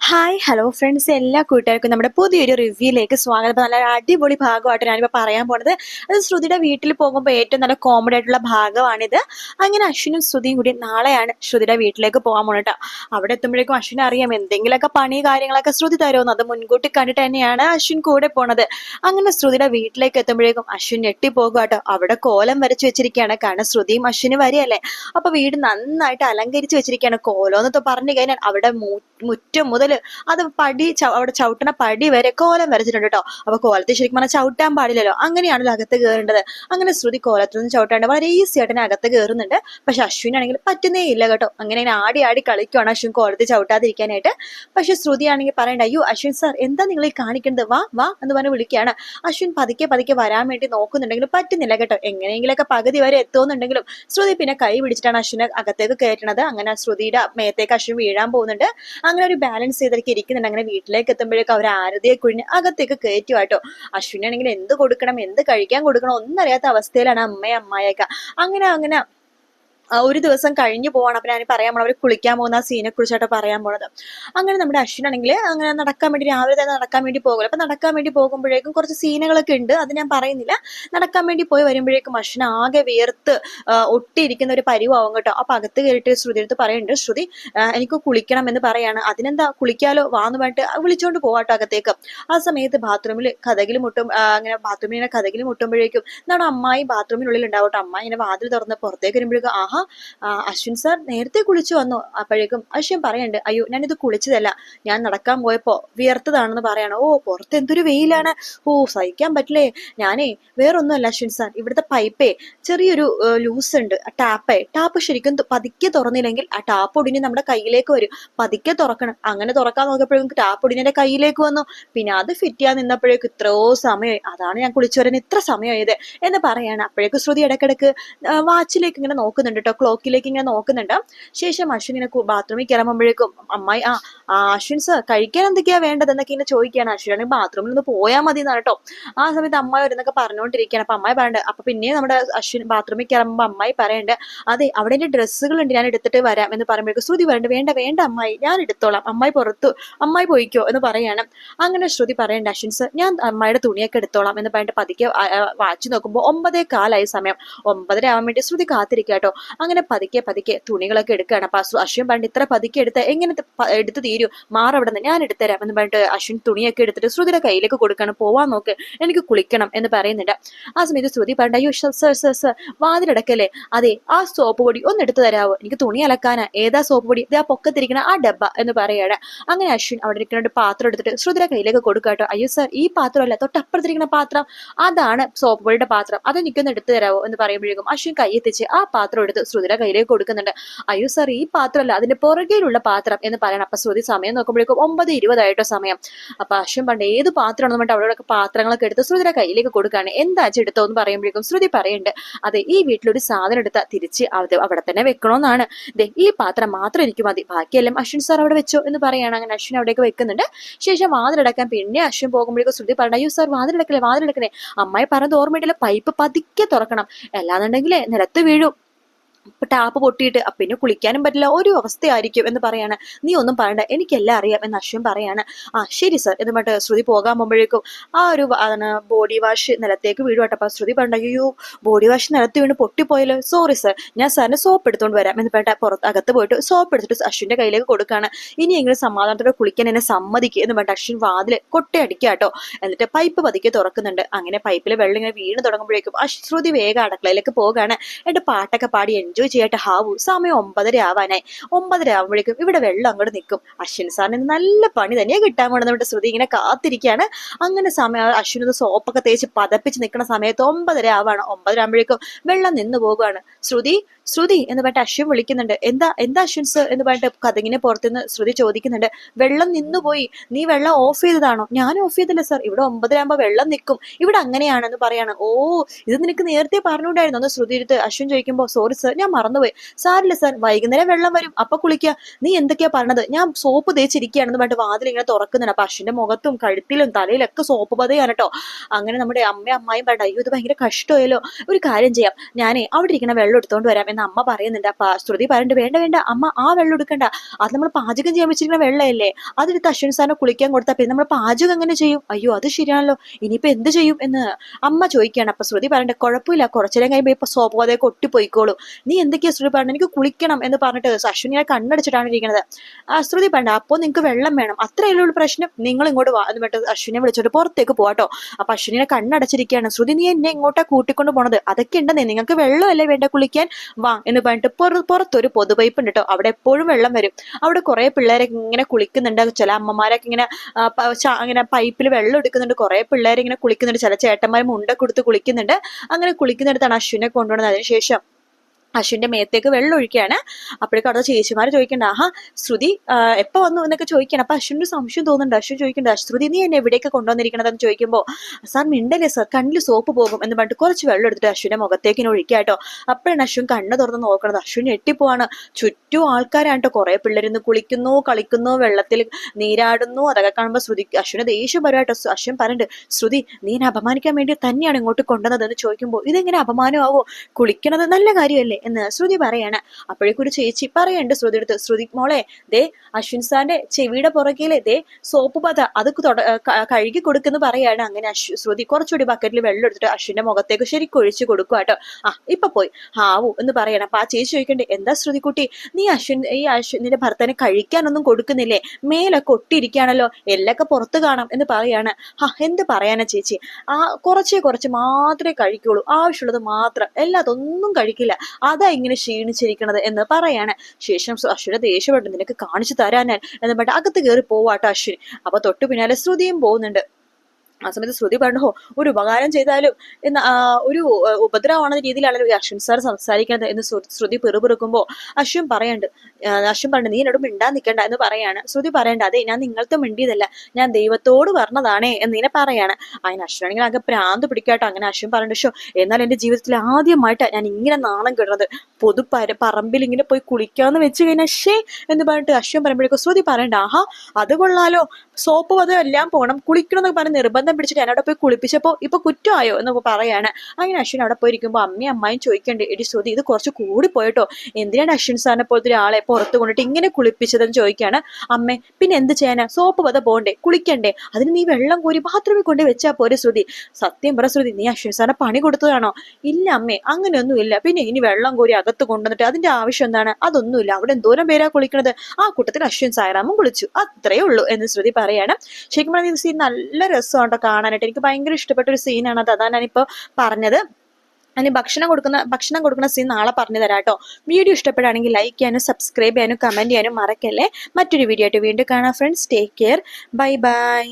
Hi hello friends എല്ലാ കൂട്ടുകാർക്കും നമ്മുടെ പുതിയൊരു റിവ്യൂയിലേക്ക് സ്വാഗതം. അപ്പോൾ നല്ല അടിപൊളി ഭാഗമായിട്ട് ഞാനിപ്പോൾ പറയാൻ പോണത്. അത് ശ്രുതിയുടെ വീട്ടിൽ പോകുമ്പോൾ ഏറ്റവും നല്ല കോമഡി ആയിട്ടുള്ള ഭാഗമാണിത്. അങ്ങനെ അശ്വിനും ശ്രുതിയും കൂടി നാളെയാണ് ശ്രുതിയുടെ വീട്ടിലേക്ക് പോകാൻ പോണേട്ടോ അവിടെ എത്തുമ്പോഴേക്കും അശ്വിനെ അറിയാം എന്തെങ്കിലുമൊക്കെ പണി കാര്യങ്ങളൊക്കെ ശ്രുതി തരുമെന്ന്. അത് മുൻകൂട്ടി കണ്ടിട്ട് തന്നെയാണ് അശ്വിൻ കൂടെ പോണത്. അങ്ങനെ ശ്രുതിയുടെ വീട്ടിലേക്ക് എത്തുമ്പോഴേക്കും അശ്വിൻ ഞെട്ടിപ്പോകുക കേട്ടോ അവിടെ കോലം വരച്ചു വെച്ചിരിക്കുകയാണ്. കാരണം ശ്രുതിയും അശ്വിനും വരികയല്ലേ. അപ്പോൾ വീട് നന്നായിട്ട് അലങ്കരിച്ച് വെച്ചിരിക്കുകയാണ്. കോലം എന്നൊക്കെ പറഞ്ഞു കഴിഞ്ഞാൽ അവിടെ മുറ്റം മുതൽ അത് പടി അവിടെ ചവിട്ടണ പടി വരെ കോലം വരച്ചിട്ടുണ്ട് കേട്ടോ അപ്പൊ കോലത്തെ ശരിക്കും പറഞ്ഞാൽ ചവിട്ടാൻ പാടില്ലല്ലോ. അങ്ങനെയാണല്ലോ അകത്ത് കയറേണ്ടത് അങ്ങനെ ശ്രുതി കോലത്തിൽ നിന്ന് ചവിട്ടാണ്ട് വളരെ ഈസി ആയിട്ട് അകത്ത് കയറുന്നുണ്ട് പക്ഷെ അശ്വിനാണെങ്കിൽ പറ്റുന്നേ ഇല്ല കേട്ടോ. അങ്ങനെ ആടി ആടി കളിക്കുവാണ് അശ്വിൻ കോലത്തിൽ ചവിട്ടാതിരിക്കാനായിട്ട്. പക്ഷെ ശ്രുതി ആണെങ്കിൽ പറയണ്ട അയ്യോ അശ്വിൻ സാർ എന്താ നിങ്ങൾ ഈ കാണിക്കുന്നത് വാ വാ എന്ന് പറഞ്ഞ് വിളിക്കുകയാണ്. അശ്വിൻ പതുക്കെ പതുക്കെ വരാൻ വേണ്ടി നോക്കുന്നുണ്ടെങ്കിലും പറ്റുന്നില്ല കേട്ടോ. എങ്ങനെയെങ്കിലൊക്കെ പകുതി വരെ എത്തുമെന്നുണ്ടെങ്കിലും ശ്രുതി പിന്നെ കൈ പിടിച്ചിട്ടാണ് അശ്വിനെ അകത്തേക്ക് കയറ്റണത്. അങ്ങനെ ശ്രുതിയുടെ മേത്തേക്ക് അശ്വിൻ വീഴാൻ പോകുന്നുണ്ട്. അങ്ങനെ ഒരു ബാലൻസ് ചെയ്തൊക്കെ ഇരിക്കുന്നുണ്ട്. അങ്ങനെ വീട്ടിലേക്ക് എത്തുമ്പോഴേക്കും അവർ ആരതിയെ കുഴിഞ്ഞ് അകത്തേക്ക് കയറ്റുവാട്ടോ അശ്വിനാണെങ്കിൽ എന്ത് കൊടുക്കണം എന്ത് കഴിക്കാൻ കൊടുക്കണം ഒന്നും അറിയാത്ത അവസ്ഥയിലാണ് അമ്മയും അമ്മായൊക്കെ അങ്ങനെ അങ്ങനെ ഒരു ദിവസം കഴിഞ്ഞു പോവാണ്. അപ്പൊ ഞാൻ പറയാൻ പോണത് അവർ കുളിക്കാൻ പോകുന്ന ആ സീനെ കുറിച്ചായിട്ട് പറയാൻ പോണത്. അങ്ങനെ നമ്മുടെ അശ്വിനാണെങ്കിൽ അങ്ങനെ നടക്കാൻ വേണ്ടി രാവിലെ തന്നെ നടക്കാൻ വേണ്ടി പോകുമല്ലോ അപ്പൊ നടക്കാൻ വേണ്ടി പോകുമ്പോഴേക്കും കുറച്ച് സീനുകളൊക്കെ ഉണ്ട്. അത് ഞാൻ പറയുന്നില്ല. നടക്കാൻ വേണ്ടി പോയി വരുമ്പോഴേക്കും അശ്വിൻ ആകെ വേർത്ത് ഒട്ടിയിരിക്കുന്ന ഒരു പരിവാവും കേട്ടോ. അപ്പൊ അകത്ത് കയറിയിട്ട് ശ്രുതി എടുത്ത് പറയുന്നുണ്ട് ശ്രുതി എനിക്ക് കുളിക്കണം എന്ന് പറയാണ്. അതിനെന്താ കുളിക്കാലോ വാന്ന് പറഞ്ഞിട്ട് വിളിച്ചോണ്ട് പോവാട്ടോ അകത്തേക്ക്. ആ സമയത്ത് ബാത്റൂമിൽ കഥകിൽ മുട്ടും അങ്ങനെ ബാത്റൂമിൽ ഇങ്ങനെ കഥകിൽ മുട്ടുമ്പോഴേക്കും എന്താണ് അമ്മായി ബാത്റൂമിനുള്ളിൽ ഉണ്ടാവട്ടോ. അമ്മായി ഇങ്ങനെ വാതിൽ തുറന്ന് പുറത്തേക്ക് വരുമ്പോഴേക്കും ആഹാ ആ, അശ്വിൻ സാർ നേരത്തെ കുളിച്ചു വന്നു. അപ്പോഴേക്കും അശ്വിൻ പറയണ്ട് അയ്യോ ഞാനിത് കുളിച്ചതല്ല. ഞാൻ നടക്കാൻ പോയപ്പോ വിയർത്തതാണെന്ന് പറയാണ്. ഓ പുറത്ത് എന്തൊരു വെയിലാണ്. ഓ സഹിക്കാൻ പറ്റില്ലേ. ഞാനേ വേറൊന്നുമല്ല അശ്വിൻ സാർ ഇവിടുത്തെ പൈപ്പേ ചെറിയൊരു ലൂസ് ഉണ്ട്. ടാപ്പേ ടാപ്പ് ശരിക്കും പതുക്കെ തുറന്നില്ലെങ്കിൽ ആ ടാപ്പ് ഒടിഞ്ഞ് നമ്മുടെ കയ്യിലേക്ക് വരും. പതുക്കെ തുറക്കണം. അങ്ങനെ തുറക്കാൻ നോക്കിയപ്പോഴേക്കും ടാപ്പ് ഒടിഞ്ഞ് എന്റെ കയ്യിലേക്ക് വന്നു. പിന്നെ അത് ഫിറ്റ് ചെയ്യാൻ നിന്നപ്പോഴേക്കും ഇത്രയോ സമയമായി അതാണ് ഞാൻ കുളിച്ചു വരാൻ ഇത്ര സമയമായത് എന്ന് പറയാണ്. അപ്പോഴേക്കും ശ്രുതി ഇടക്കിടക്ക് വാച്ചിലേക്ക് ഇങ്ങനെ നോക്കുന്നുണ്ട് കേട്ടോ ക്ലോക്കിലേക്ക് ഇങ്ങനെ നോക്കുന്നുണ്ട്. ശേഷം അശ്വിൻ ഇങ്ങനെ ബാത്റൂമിൽ കിളമ്പുമ്പോഴേക്കും അമ്മായി ആ അശ്വിൻ സർ കഴിക്കാൻ എന്തൊക്കെയാ വേണ്ടത്? എന്നൊക്കെ ഇങ്ങനെ ചോദിക്കുകയാണ്. അശ്വിൻ ബാത്റൂമിൽ ഒന്ന് പോയാൽ മതി എന്നാണ് കേട്ടോ. ആ സമയത്ത് അമ്മായി വരുന്നൊക്കെ പറഞ്ഞുകൊണ്ടിരിക്കുകയാണ്. അപ്പൊ അമ്മായി പറയണ്ട് അപ്പൊ പിന്നെ നമ്മുടെ അശ്വിൻ ബാത്റൂമിൽ കിളമ്പുമ്പോൾ അമ്മായി പറയണ്ട് അതെ അവിടെ എന്റെ ഡ്രസ്സുകൾ ഉണ്ട് ഞാൻ എടുത്തിട്ട് വരാം എന്ന് പറയുമ്പോഴേക്കും ശ്രുതി പറയണ്ട് വേണ്ട വേണ്ട അമ്മായി ഞാൻ എടുത്തോളാം അമ്മായി പുറത്തു അമ്മായി പോയിക്കോ എന്ന് പറയാണ്. അങ്ങനെ ശ്രുതി പറയണ്ട അശ്വിൻ സർ ഞാൻ അമ്മായിയുടെ തുണിയൊക്കെ എടുത്തോളാം എന്ന് പറഞ്ഞിട്ട് പതുക്കെ വാച്ച് നോക്കുമ്പോൾ ഒമ്പതേ കാലായി സമയം. ഒമ്പതര ആവാൻ വേണ്ടി ശ്രുതി കാത്തിരിക്കുക കേട്ടോ. അങ്ങനെ പതുക്കെ പതുക്കെ തുണികളൊക്കെ എടുക്കുകയാണ്. അപ്പൊ അശ്വിൻ പറഞ്ഞിട്ട് ഇത്ര പതുക്കെ എടുത്ത് എങ്ങനെ എടുത്ത് തീരൂ? മാറവിടെ നിന്ന് ഞാൻ എടുത്തരാം എന്ന് പറഞ്ഞിട്ട് അശ്വിൻ തുണിയൊക്കെ എടുത്തിട്ട് ശ്രുതിയുടെ കയ്യിലേക്ക് കൊടുക്കണം പോവാൻ നോക്ക്. എനിക്ക് കുളിക്കണം എന്ന് പറയുന്നുണ്ട്. ആ സമയത്ത് ശ്രുതി പറഞ്ഞ അയ്യോ സർ സർ സർ വാതിലടക്കല്ലേ? അതെ ആ സോപ്പ് പൊടി ഒന്ന് എടുത്തു തരാവോ? എനിക്ക് തുണി അലക്കാനാ. ഏതാ സോപ്പ് പൊടി? ഇത് ആ പൊക്കത്തിരിക്കണ ആ ഡബ്ബ എന്ന് പറയാണ് അങ്ങനെ അശ്വിൻ അവിടെ ഇരിക്കുന്ന പാത്രം എടുത്തിട്ട് ശ്രുതിയുടെ കയ്യിലേക്ക് കൊടുക്കാട്ടോ അയ്യോ സർ ഈ പാത്രമല്ല തൊട്ടപ്പുറത്തിരിക്കുന്ന പാത്രം. അതാണ് സോപ്പ് പൊടിയുടെ പാത്രം. അത് എനിക്കൊന്ന് എടുത്തു തരാവോ? എന്ന് പറയുമ്പോഴേക്കും അശ്വിൻ കൈ എത്തിച്ച് ആ പാത്രം എടുത്ത് ശ്രുതിയുടെ കയ്യിലേക്ക് കൊടുക്കുന്നുണ്ട്. അയ്യോ സാർ ഈ പാത്രമല്ല അതിന്റെ പുറകിലുള്ള പാത്രം എന്ന് പറയണം. അപ്പൊ ശ്രുതി സമയം നോക്കുമ്പോഴേക്കും ഒമ്പത് ഇരുപതായിട്ടോ സമയം. അപ്പൊ അശ്വൻ പണ്ട് ഏത് പാത്രമാണെന്ന് പറഞ്ഞിട്ട് അവിടെ പാത്രങ്ങളൊക്കെ എടുത്ത് ശ്രുതിയുടെ കയ്യിലേക്ക് കൊടുക്കുകയാണ്. എന്താ എടുത്തോ എന്ന് പറയുമ്പോഴേക്കും ശ്രുതി പറയുന്നുണ്ട് അതെ ഈ വീട്ടിലൊരു സാധനം എടുത്താൽ തിരിച്ച് അത് അവിടെ തന്നെ വെക്കണമെന്നാണ് ദേ ഈ പാത്രം മാത്രം എനിക്ക് മതി. ബാക്കിയെല്ലാം അശ്വിൻ സാർ അവിടെ വെച്ചോ എന്ന് പറയാണ്. അങ്ങനെ അശ്വിൻ അവിടേക്ക് വെക്കുന്നുണ്ട്. ശേഷം വാതിലടക്കാൻ പിന്നെ അശ്വിൻ പോകുമ്പോഴേക്കും ശ്രുതി പറഞ്ഞു അയ്യോ സാർ വാതിലടക്കലേ വാതിലടക്കലേ അമ്മായി പറഞ്ഞത് ഓർമ്മയിട്ടില്ല പൈപ്പ് പതുക്കെ തുറക്കണം. അല്ലാന്നുണ്ടെങ്കിലേ നിലത്ത് വീഴും. ടാപ്പ് പൊട്ടിയിട്ട് പിന്നെ കുളിക്കാനും പറ്റില്ല ഒരു അവസ്ഥയായിരിക്കും എന്ന് പറയാണ്. നീ ഒന്നും പറയണ്ട എനിക്കെല്ലാം അറിയാം എന്ന് അശ്വിൻ പറയാണ്. ആ ശരി സർ എന്ന് പറഞ്ഞിട്ട് ശ്രുതി പോകാൻ പോകുമ്പോഴേക്കും ആ ഒരു ബോഡി വാഷ് നിലത്തേക്ക് വീഴുവാട്ടെ അപ്പൊ ശ്രുതി പറഞ്ഞ അയ്യോ ബോഡി വാഷ് നിലത്ത് വീണ് പൊട്ടിപ്പോയല്ലോ സോറി സർ ഞാൻ സാറിന് സോപ്പ് എടുത്തോണ്ട് വരാം എന്ന് പറഞ്ഞിട്ട് പുറത്ത് അകത്ത് പോയിട്ട് സോപ്പ് എടുത്തിട്ട് അശ്വിന്റെ കയ്യിലേക്ക് ഇനി ഇനിയെങ്കിലും സമാധാനത്തോടെ കുളിക്കാൻ എന്നെ സമ്മതിക്കുക എന്ന് പറഞ്ഞിട്ട് അശ്വിൻ വാതിൽ കൊട്ടയടിക്കാട്ടോ എന്നിട്ട് പൈപ്പ് പതുക്കെ തുറക്കുന്നുണ്ട്. അങ്ങനെ പൈപ്പിൽ വെള്ളം ഇങ്ങനെ വീണ് തുടങ്ങുമ്പോഴേക്കും അശ്രുതി വേഗം അടക്കളയിലേക്ക് പോകാണ്. എന്നിട്ട് പാട്ടൊക്കെ പാടി എൻജോയ് ചെയ്യട്ടെ ഹാവു. സമയം ഒമ്പതര ആവാനായി. ഒമ്പതര ആവുമ്പോഴേക്കും ഇവിടെ വെള്ളം അങ്ങോട്ട് നിൽക്കും. അശ്വിൻ സാറിന് നല്ല പണി തന്നെയാണ് കിട്ടാൻ വേണ്ടി നമ്മുടെ ശ്രുതി ഇങ്ങനെ കാത്തിരിക്കുകയാണ്. അങ്ങനെ സമയം അശ്വിൻ ഒന്ന് സോപ്പൊക്കെ തേച്ച് പതപ്പിച്ച് നിൽക്കുന്ന സമയത്ത് ഒമ്പതര ആവാണ്. ഒമ്പതര ആകുമ്പോഴേക്കും വെള്ളം നിന്ന് പോകുകയാണ് ശ്രുതി ശ്രുതി എന്ന് പറഞ്ഞിട്ട് അശ്വിൻ വിളിക്കുന്നുണ്ട്. എന്താ എന്താ അശ്വിൻ സർ എന്ന് പറഞ്ഞിട്ട് കഥകിനെ പുറത്തുനിന്ന് ശ്രുതി ചോദിക്കുന്നുണ്ട്. വെള്ളം നിന്നുപോയി. നീ വെള്ളം ഓഫ് ചെയ്തതാണോ? ഞാൻ ഓഫ് ചെയ്തില്ല സർ ഇവിടെ ഒമ്പതിലാകുമ്പോൾ വെള്ളം നിൽക്കും. ഇവിടെ അങ്ങനെയാണെന്ന് പറയാണ്. ഓ ഇത് നിനക്ക് നേരത്തെ പറഞ്ഞുകൊണ്ടായിരുന്നു ഒന്ന് ശ്രുതി എടുത്ത് അശ്വിൻ ചോദിക്കുമ്പോൾ സോറി സർ ഞാൻ മറന്നുപോയി. സാറില്ല സർ വൈകുന്നേരം വെള്ളം വരും. അപ്പൊ കുളിക്കുക നീ എന്തൊക്കെയാ പറഞ്ഞത്? ഞാൻ സോപ്പ് തേച്ചിരിക്കുകയാണെന്ന് പറഞ്ഞിട്ട് വാതിൽ ഇങ്ങനെ തുറക്കുന്നുണ്ട്. അപ്പൊ അശ്വിന്റെ മുഖത്തും കഴുത്തിലും തലയിലൊക്കെ സോപ്പ് പതയാണ് കേട്ടോ അങ്ങനെ നമ്മുടെ അമ്മയും അമ്മായും പറഞ്ഞു അയ്യോ ഇത് ഭയങ്കര കഷ്ടമായല്ലോ. ഒരു കാര്യം ചെയ്യാം. ഞാനേ അവിടെ ഇരിക്കുന്ന വെള്ളം എടുത്തോണ്ട് വരാം. എന്ന് അമ്മ പറയുന്നുണ്ട്. അപ്പൊ ശ്രുതി പറയുന്നുണ്ട് വേണ്ട വേണ്ട അമ്മ ആ വെള്ളം എടുക്കണ്ട. അത് നമ്മൾ പാചകം ചെയ്യാൻ വെച്ചിരിക്കുന്ന വെള്ളമല്ലേ അതെടുത്ത് അശ്വിൻ സാറിനെ കുളിക്കാൻ കൊടുത്താൽ പിന്നെ നമ്മൾ പാചകം എങ്ങനെ ചെയ്യും? അയ്യോ അത് ശരിയാണല്ലോ. ഇനിയിപ്പോ എന്ത് ചെയ്യും? എന്ന് അമ്മ ചോദിക്കുകയാണ്. അപ്പൊ ശ്രുതി പറയണ്ട കുഴപ്പമില്ല. കുറച്ചേരം കഴിയുമ്പോ ഇപ്പൊ സോപ്പ് ഒട്ടിപ്പോയിക്കോളൂ. നീ എന്തൊക്കെയാ ശ്രുതി പറഞ്ഞത് എനിക്ക് കുളിക്കണം എന്ന് പറഞ്ഞിട്ട് അശ്വിൻ കണ്ണടിച്ചിട്ടാണ് ഇരിക്കുന്നത്. ശ്രുതി പറഞ്ഞ അപ്പോ നിങ്ങൾക്ക് വെള്ളം വേണം. അത്രയല്ലേ ഉള്ളൂ പ്രശ്നം. നിങ്ങൾ ഇങ്ങോട്ട് വാ എന്ന് പറഞ്ഞിട്ട് അശ്വിനെ വിളിച്ചോട്ട് പുറത്തേക്ക് പോവാട്ടോ അപ്പൊ അശ്വിനെ കണ്ണടച്ചിരിക്കുകയാണ്. ശ്രുതി നീ എന്നെ ഇങ്ങോട്ടാ കൂട്ടിക്കൊണ്ട് പോണത്? അതൊക്കെ ഉണ്ടെന്നേ. നിങ്ങൾക്ക് വെള്ളമല്ലേ വേണ്ട കുളിക്കാൻ? വാ എന്ന് പറഞ്ഞിട്ട് പുറ- പുറത്തൊരു പൊതുപൈപ്പ് ഉണ്ട് കേട്ടോ അവിടെ എപ്പോഴും വെള്ളം വരും. അവിടെ കുറെ പിള്ളേരൊക്കെ ഇങ്ങനെ കുളിക്കുന്നുണ്ട്. ചില അമ്മമാരൊക്കെ ഇങ്ങനെ അങ്ങനെ പൈപ്പിൽ വെള്ളം എടുക്കുന്നുണ്ട്. കുറെ പിള്ളേരെ ഇങ്ങനെ കുളിക്കുന്നുണ്ട്. ചില ചേട്ടന്മാർ മുണ്ട കൊടുത്ത് കുളിക്കുന്നുണ്ട്. അങ്ങനെ കുളിക്കുന്നിടത്താണ് അശ്വിനെ കൊണ്ടുവന്നത്. അതിനുശേഷം അശ്വിന്റെ മേത്തേക്ക് വെള്ളം ഒഴിക്കുകയാണ് അപ്പോഴേക്കും അവിടെ ചേച്ചിമാർ ചോദിക്കണ്ട ആഹാ ശ്രുതി എപ്പോ വന്നു? എന്നൊക്കെ ചോദിക്കണം അപ്പൊ അശ്വിന് സംശയം തോന്നുന്നുണ്ട്. അശ്വിൻ ചോദിക്കണ്ട ശ്രുതി നീ എന്നെ എവിടേക്ക് കൊണ്ടുവന്നിരിക്കണതെന്ന് ചോദിക്കുമ്പോൾ സാർ മിണ്ടല്ലേ സാർ? കണ്ണിൽ സോപ്പ് പോകും എന്ന് പറഞ്ഞിട്ട് കുറച്ച് വെള്ളം എടുത്തിട്ട് അശ്വിന്റെ മുഖത്തേക്ക് ഒഴിക്കാട്ടോ അപ്പോഴാണ് അശ്വിൻ കണ്ണ് തുറന്ന് നോക്കണത്. അശ്വിൻ എട്ടിപ്പോവാണ് ചുറ്റും ആൾക്കാരാണ് കേട്ടോ. കുറെ പിള്ളേരിന്ന് കുളിക്കുന്നു കളിക്കുന്നു വെള്ളത്തിൽ നീരാടുന്നു. അതൊക്കെ കാണുമ്പോൾ ശ്രുതി അശ്വിന് ദേഷ്യം വരുമായിട്ടോ അശ്വിൻ പറയുന്നുണ്ട് ശ്രുതി നീ എന്നെ അപമാനിക്കാൻ വേണ്ടി തന്നെയാണ് ഇങ്ങോട്ട് കൊണ്ടുവന്നത് എന്ന് ചോദിക്കുമ്പോൾ ഇതെങ്ങനെ അപമാനമാവോ? കുളിക്കണത് നല്ല കാര്യമല്ലേ? എന്ന് ശ്രുതി പറയാണ്. അപ്പോഴേക്കൊരു ചേച്ചി പറയണ്ട് ശ്രുതി എടുത്ത് ശ്രുതി മോളെ ദേ അശ്വിൻ സാറിന്റെ ചെവിയുടെ പുറകിലെ ദേ സോപ്പ് പത അത് കഴുകി കൊടുക്കുന്നു പറയാണ്. അങ്ങനെ അശ്വ ശ്രുതി കുറച്ചുകൂടി ബക്കറ്റിൽ വെള്ളം എടുത്തിട്ട് അശ്വിന്റെ മുഖത്തേക്ക് ശരിക്കും ഒഴിച്ചു കൊടുക്കുക കേട്ടോ. ആ ഇപ്പൊ പോയി. ഹാവു എന്ന് പറയണം. അപ്പൊ ആ ചേച്ചി ചോദിക്കണ്ടേ എന്താ ശ്രുതിക്കുട്ടി നീ അശ്വിൻ ഈ അശ്വിന്റെ ഭർത്താനെ കഴിക്കാനൊന്നും കൊടുക്കുന്നില്ലേ? മേലൊക്കെ ഒട്ടിയിരിക്കുകയാണല്ലോ. എല്ലൊക്കെ പുറത്ത് കാണാം എന്ന് പറയാണ്. ഹാ എന്ത് പറയാനാ ചേച്ചി? ആ കുറച്ചേ കുറച്ച് മാത്രമേ കഴിക്കുള്ളൂ. ആവശ്യമുള്ളത് മാത്രം. എല്ലാതൊന്നും കഴിക്കില്ല. അതാ ഇങ്ങനെ ക്ഷീണിച്ചിരിക്കണത് എന്ന് പറയാണ്. ശേഷം അശ്വിനെ ദേഷ്യപ്പെട്ടു നിനക്ക് കാണിച്ചു തരാനാണ് എന്ന് പറഞ്ഞിട്ട് അകത്ത് കയറി പോവാട്ടോ അശ്വിൻ. അപ്പൊ തൊട്ടു പിന്നാലെ ശ്രുതിയും പോകുന്നുണ്ട്. ആ സമയത്ത് ശ്രുതി പറഞ്ഞു ഹോ ഒരു ഉപകാരം ചെയ്താലും എന്ന ഒരു ഉപദ്രവമാണെന്ന രീതിയിലാണല്ലോ അശ്വിൻ സാർ സംസാരിക്കുന്നത് എന്ന് ശ്രു- ശ്രുതി പെറുപെറുക്കുമ്പോൾ അശ്വിൻ പറയണ്ട്. അശ്വിൻ പറഞ്ഞു നീ എന്നോട് മിണ്ടാൻ നിൽക്കണ്ട എന്ന് പറയാണ്. ശ്രുതി പറയണ്ട അതെ ഞാൻ നിങ്ങളത്തെ മിണ്ടിയതല്ല ഞാൻ ദൈവത്തോട് പറഞ്ഞതാണേ എന്ന് ഇങ്ങനെ പറയാണ്. അതിന് അശ്വിനാണെങ്കിൽ ആകെ പ്രാന്ത് പിടിക്കാട്ടോ അങ്ങനെ അശ്വിൻ പറഞ്ഞു ഷോ എന്നാൽ എന്റെ ജീവിതത്തിൽ ആദ്യമായിട്ടാണ് ഞാൻ ഇങ്ങനെ നാണം കിടുന്നത്. പൊതു പറമ്പിൽ ഇങ്ങനെ പോയി കുളിക്കാന്ന് വെച്ച് കഴിഞ്ഞാൽ ഷേ എന്ന് പറഞ്ഞിട്ട് അശ്വിൻ പറയുമ്പോഴേക്കും ശ്രുതി പറയണ്ട ആഹാ അത് കൊള്ളാലോ. സോപ്പ് അതും എല്ലാം പോകണം കുളിക്കണം എന്നൊക്കെ പറഞ്ഞ് നിർബന്ധം പിടിച്ചിട്ട് എന്നോട് പോയി കുളിപ്പിച്ചപ്പോൾ ഇപ്പൊ കുറ്റമായോ എന്ന് പറയാണ്. അങ്ങനെ അശ്വിൻ അവിടെ പോയിരിക്കുമ്പോൾ അമ്മയും അമ്മായും ചോദിക്കണ്ടേ എടി ശ്രുതി ഇത് കുറച്ച് കൂടി പോയിട്ടോ? എന്തിനാണ് അശ്വിൻ സാറിനെ പോലത്തെ ഒരാളെ പുറത്ത് കൊണ്ടിട്ട് ഇങ്ങനെ കുളിപ്പിച്ചതെന്ന് ചോദിക്കുകയാണ് അമ്മേ പിന്നെ എന്ത് ചെയ്യാനാ? സോപ്പ് പത പോണ്ടേ കുളിക്കണ്ടേ? അതിന് നീ വെള്ളം കോരി ബാത്റൂമിൽ കൊണ്ട് വെച്ചാൽ പോരെ ശ്രുതി. സത്യം പറ ശ്രുതി നീ അശ്വിൻ സാറിനെ പണി കൊടുത്തതാണോ? ഇല്ല അമ്മേ അങ്ങനെയൊന്നും ഇല്ല പിന്നെ ഇനി വെള്ളം കോരി അകത്ത് കൊണ്ടുവന്നിട്ട് അതിന്റെ ആവശ്യം എന്താണ്? അതൊന്നുമില്ല. അവിടെ എന്തോരം പേരാ കുളിക്കണത്. ആ കൂട്ടത്തിൽ അശ്വിൻ സായറാമും കുളിച്ചു. അത്രയേ ഉള്ളൂ എന്ന് ശ്രുതി പറയാണ്. ശരിക്കും പറഞ്ഞാൽ നല്ല രസമാണ് കേട്ടോ കാണാനായിട്ട് എനിക്ക് ഭയങ്കര ഇഷ്ടപ്പെട്ട ഒരു സീനാണ് അത്. അതാണ് ഞാനിപ്പോ പറഞ്ഞത്. അതിന് ഭക്ഷണം കൊടുക്കുന്ന ഭക്ഷണം കൊടുക്കുന്ന സീൻ നാളെ പറഞ്ഞു തരാം കേട്ടോ. വീഡിയോ ഇഷ്ടപ്പെടുകയാണെങ്കിൽ ലൈക്ക് ചെയ്യാനും സബ്സ്ക്രൈബ് ചെയ്യാനും കമന്റ് ചെയ്യാനും മറക്കല്ലേ? മറ്റൊരു വീഡിയോ ആയിട്ട് വീണ്ടും കാണാം friends take care bye bye